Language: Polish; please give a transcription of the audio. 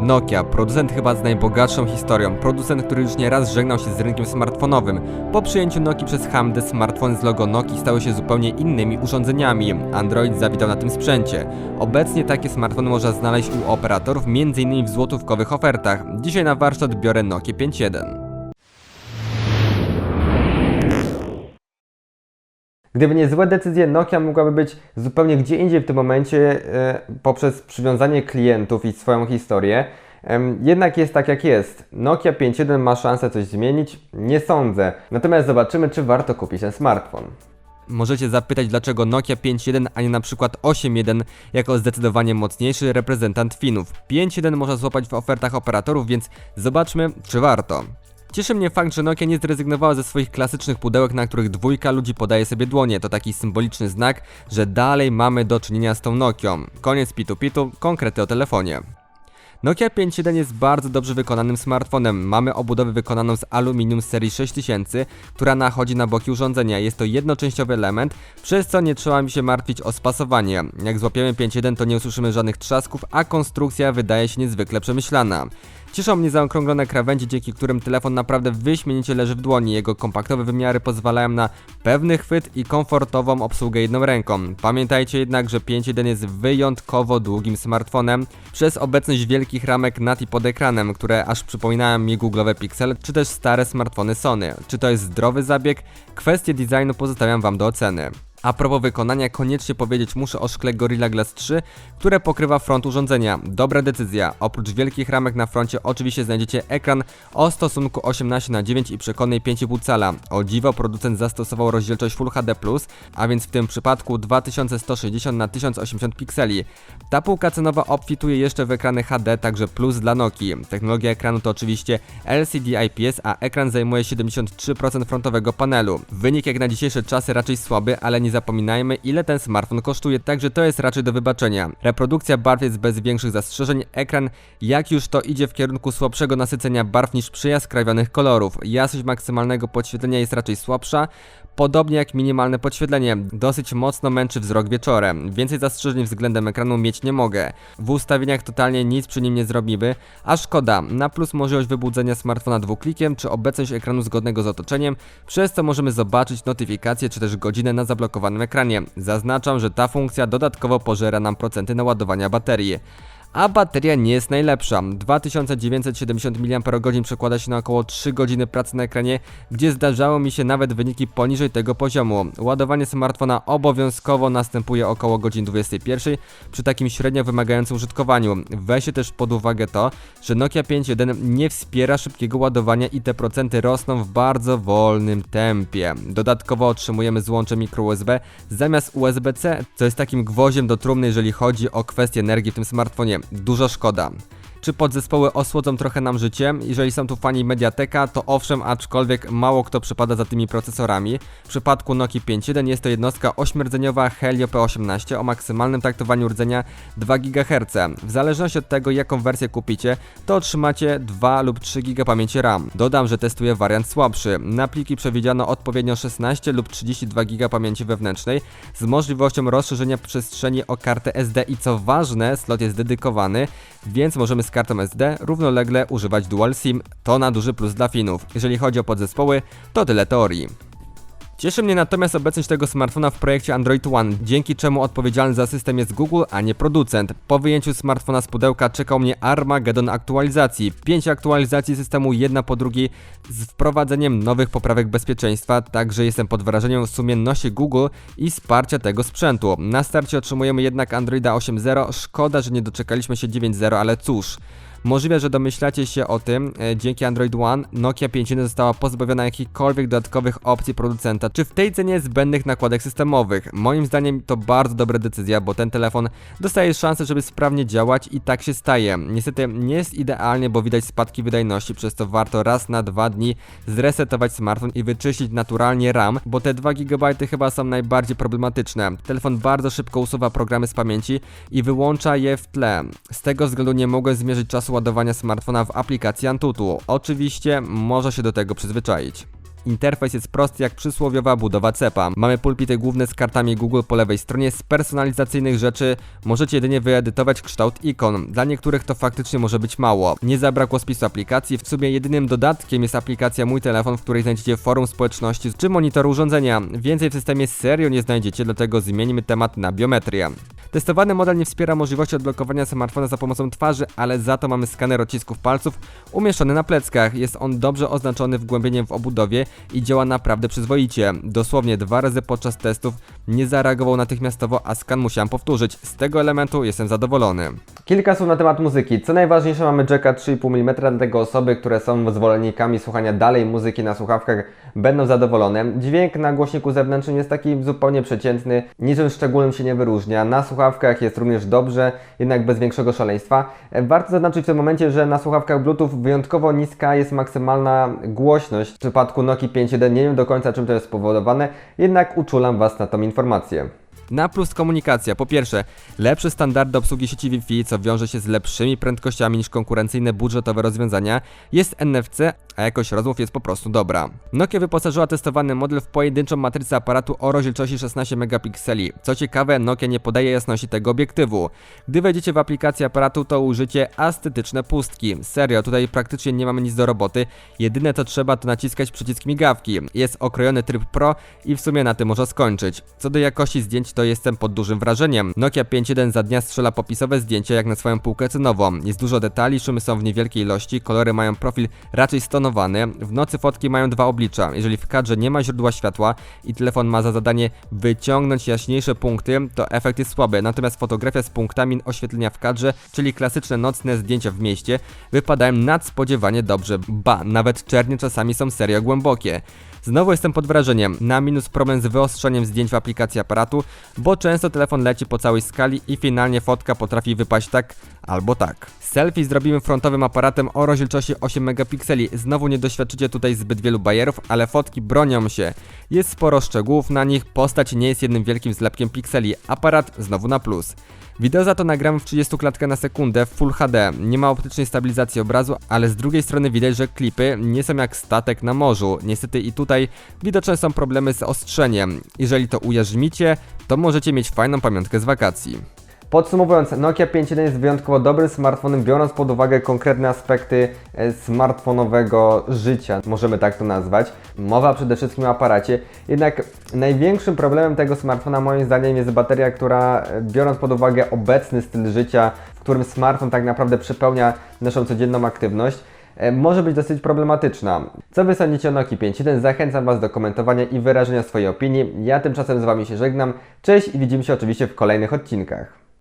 Nokia, producent chyba z najbogatszą historią, producent, który już nieraz żegnał się z rynkiem smartfonowym. Po przyjęciu Nokii przez Hamdę smartfony z logo Nokii stały się zupełnie innymi urządzeniami. Android zawitał na tym sprzęcie. Obecnie takie smartfony można znaleźć u operatorów m.in. w złotówkowych ofertach. Dzisiaj na warsztat biorę Nokia 5.1. Gdyby nie złe decyzje, Nokia mogłaby być zupełnie gdzie indziej w tym momencie e, poprzez przywiązanie klientów i swoją historię. Jednak jest tak jak jest. Nokia 5.1 ma szansę coś zmienić? Nie sądzę. Natomiast zobaczymy, czy warto kupić ten smartfon. Możecie zapytać, dlaczego Nokia 5.1, a nie na przykład 8.1 jako zdecydowanie mocniejszy reprezentant Finów. 5.1 można złapać w ofertach operatorów, więc zobaczmy, czy warto. Cieszy mnie fakt, że Nokia nie zrezygnowała ze swoich klasycznych pudełek, na których dwójka ludzi podaje sobie dłonie. To taki symboliczny znak, że dalej mamy do czynienia z tą Nokią. Koniec pitu-pitu, konkrety o telefonie. Nokia 5.1 jest bardzo dobrze wykonanym smartfonem. Mamy obudowę wykonaną z aluminium serii 6000, która nachodzi na boki urządzenia. Jest to jednoczęściowy element, przez co nie trzeba mi się martwić o spasowanie. Jak złapiemy 5.1 to nie usłyszymy żadnych trzasków, a konstrukcja wydaje się niezwykle przemyślana. Cieszą mnie zaokrąglone krawędzie, dzięki którym telefon naprawdę wyśmienicie leży w dłoni. Jego kompaktowe wymiary pozwalają na pewny chwyt i komfortową obsługę jedną ręką. Pamiętajcie jednak, że 5.1 jest wyjątkowo długim smartfonem przez obecność wielkich ramek nad i pod ekranem, które aż przypominają mi googlowe Pixel, czy też stare smartfony Sony. Czy to jest zdrowy zabieg? Kwestie designu pozostawiam Wam do oceny. A propos wykonania, koniecznie powiedzieć muszę o szkle Gorilla Glass 3, które pokrywa front urządzenia. Dobra decyzja. Oprócz wielkich ramek na froncie oczywiście znajdziecie ekran o stosunku 18 na 9 i przekonnej 5,5 cala. O dziwo producent zastosował rozdzielczość Full HD+, a więc w tym przypadku 2160 na 1080 pikseli. Ta półka cenowa obfituje jeszcze w ekrany HD, także plus dla Nokii. Technologia ekranu to oczywiście LCD IPS, a ekran zajmuje 73% frontowego panelu. Wynik jak na dzisiejsze czasy raczej słaby, ale nie zapominajmy ile ten smartfon kosztuje, także to jest raczej do wybaczenia. Reprodukcja barw jest bez większych zastrzeżeń, ekran jak już to idzie w kierunku słabszego nasycenia barw niż przy jaskrawionych kolorów. Jasność maksymalnego podświetlenia jest raczej słabsza, Podobnie jak minimalne podświetlenie, dosyć mocno męczy wzrok wieczorem. Więcej zastrzeżeń względem ekranu mieć nie mogę. W ustawieniach totalnie nic przy nim nie zrobimy, a szkoda. Na plus możliwość wybudzenia smartfona dwuklikiem, czy obecność ekranu zgodnego z otoczeniem, przez co możemy zobaczyć notyfikacje, czy też godzinę na ekranie. Zaznaczam, że ta funkcja dodatkowo pożera nam procenty naładowania baterii a bateria nie jest najlepsza. 2970 mAh przekłada się na około 3 godziny pracy na ekranie, gdzie zdarzało mi się nawet wyniki poniżej tego poziomu. Ładowanie smartfona obowiązkowo następuje około godzin 21 przy takim średnio wymagającym użytkowaniu. Weźcie też pod uwagę to, że Nokia 5.1 nie wspiera szybkiego ładowania i te procenty rosną w bardzo wolnym tempie. Dodatkowo otrzymujemy złącze micro USB zamiast USB-C, co jest takim gwoździem do trumny, jeżeli chodzi o kwestię energii w tym smartfonie. Dużo szkoda. Czy podzespoły osłodzą trochę nam życie? Jeżeli są tu fani Mediateka, to owszem, aczkolwiek mało kto przypada za tymi procesorami. W przypadku Nokia 5.1 jest to jednostka ośmiordzeniowa Helio P18 o maksymalnym taktowaniu rdzenia 2 GHz. W zależności od tego, jaką wersję kupicie, to otrzymacie 2 lub 3 GB pamięci RAM. Dodam, że testuję wariant słabszy. Na pliki przewidziano odpowiednio 16 lub 32 GB pamięci wewnętrznej z możliwością rozszerzenia przestrzeni o kartę SD i co ważne, slot jest dedykowany, więc możemy z kartą SD równolegle używać Dual SIM. To na duży plus dla Finów. Jeżeli chodzi o podzespoły, to tyle teorii. Cieszy mnie natomiast obecność tego smartfona w projekcie Android One, dzięki czemu odpowiedzialny za system jest Google, a nie producent. Po wyjęciu smartfona z pudełka czekał mnie Armageddon aktualizacji. 5 aktualizacji systemu jedna po drugiej z wprowadzeniem nowych poprawek bezpieczeństwa, także jestem pod wrażeniem sumienności Google i wsparcia tego sprzętu. Na starcie otrzymujemy jednak Androida 8.0, szkoda, że nie doczekaliśmy się 9.0, ale cóż. Możliwe, że domyślacie się o tym, e, dzięki Android One Nokia 5.1 została pozbawiona jakichkolwiek dodatkowych opcji producenta, czy w tej cenie zbędnych nakładek systemowych. Moim zdaniem to bardzo dobra decyzja, bo ten telefon dostaje szansę, żeby sprawnie działać i tak się staje. Niestety nie jest idealnie, bo widać spadki wydajności, przez to warto raz na dwa dni zresetować smartfon i wyczyścić naturalnie RAM, bo te 2 GB chyba są najbardziej problematyczne. Telefon bardzo szybko usuwa programy z pamięci i wyłącza je w tle. Z tego względu nie mogłem zmierzyć czasu ładowania smartfona w aplikacji Antutu. Oczywiście można się do tego przyzwyczaić. Interfejs jest prosty jak przysłowiowa budowa cepa. Mamy pulpity główne z kartami Google po lewej stronie. Z personalizacyjnych rzeczy możecie jedynie wyedytować kształt ikon. Dla niektórych to faktycznie może być mało. Nie zabrakło spisu aplikacji. W sumie jedynym dodatkiem jest aplikacja Mój Telefon, w której znajdziecie forum społeczności czy monitor urządzenia. Więcej w systemie serio nie znajdziecie, dlatego zmienimy temat na biometrię. Testowany model nie wspiera możliwości odblokowania smartfona za pomocą twarzy, ale za to mamy skaner odcisków palców umieszczony na pleckach. Jest on dobrze oznaczony wgłębieniem w obudowie i działa naprawdę przyzwoicie. Dosłownie dwa razy podczas testów nie zareagował natychmiastowo, a skan musiałem powtórzyć. Z tego elementu jestem zadowolony. Kilka słów na temat muzyki. Co najważniejsze mamy jacka 3,5 mm, dlatego osoby, które są zwolennikami słuchania dalej muzyki na słuchawkach będą zadowolone. Dźwięk na głośniku zewnętrznym jest taki zupełnie przeciętny, niczym szczególnym się nie wyróżnia. Na słuchawkach jest również dobrze, jednak bez większego szaleństwa. Warto zaznaczyć w tym momencie, że na słuchawkach Bluetooth wyjątkowo niska jest maksymalna głośność. W przypadku Nokia 5.1 nie wiem do końca czym to jest spowodowane, jednak uczulam Was na tą informację. Na plus komunikacja. Po pierwsze, lepsze standardy obsługi sieci Wi-Fi, co wiąże się z lepszymi prędkościami niż konkurencyjne budżetowe rozwiązania. Jest NFC, a jakość rozmów jest po prostu dobra. Nokia wyposażyła testowany model w pojedynczą matrycę aparatu o rozdzielczości 16 megapikseli. Co ciekawe, Nokia nie podaje jasności tego obiektywu. Gdy wejdziecie w aplikację aparatu, to użycie estetyczne pustki. Serio, tutaj praktycznie nie mamy nic do roboty. Jedyne to trzeba to naciskać przycisk migawki. Jest okrojony tryb Pro i w sumie na tym można skończyć. Co do jakości zdjęć, to jestem pod dużym wrażeniem. Nokia 5.1 za dnia strzela popisowe zdjęcia jak na swoją półkę cenową. Jest dużo detali, szumy są w niewielkiej ilości, kolory mają profil raczej stonowany. W nocy fotki mają dwa oblicza. Jeżeli w kadrze nie ma źródła światła i telefon ma za zadanie wyciągnąć jaśniejsze punkty, to efekt jest słaby. Natomiast fotografia z punktami oświetlenia w kadrze, czyli klasyczne nocne zdjęcia w mieście, wypadają nadspodziewanie dobrze. Ba, nawet czernie czasami są serio głębokie. Znowu jestem pod wrażeniem. Na minus problem z wyostrzeniem zdjęć w aplikacji aparatu, bo często telefon leci po całej skali i finalnie fotka potrafi wypaść tak albo tak. Selfie zrobimy frontowym aparatem o rozdzielczości 8 megapikseli. Znowu nie doświadczycie tutaj zbyt wielu bajerów, ale fotki bronią się. Jest sporo szczegółów na nich, postać nie jest jednym wielkim zlepkiem pikseli. Aparat znowu na plus. Wideo za to nagram w 30 klatka na sekundę w Full HD. Nie ma optycznej stabilizacji obrazu, ale z drugiej strony widać, że klipy nie są jak statek na morzu. Niestety i tutaj widoczne są problemy z ostrzeniem. Jeżeli to ujarzmicie, to możecie mieć fajną pamiątkę z wakacji. Podsumowując, Nokia 5.1 jest wyjątkowo dobrym smartfonem, biorąc pod uwagę konkretne aspekty e, smartfonowego życia, możemy tak to nazwać. Mowa przede wszystkim o aparacie. Jednak największym problemem tego smartfona moim zdaniem jest bateria, która e, biorąc pod uwagę obecny styl życia, w którym smartfon tak naprawdę przepełnia naszą codzienną aktywność, e, może być dosyć problematyczna. Co Wy sądzicie o Nokia 5.1? Zachęcam Was do komentowania i wyrażenia swojej opinii. Ja tymczasem z Wami się żegnam. Cześć i widzimy się oczywiście w kolejnych odcinkach.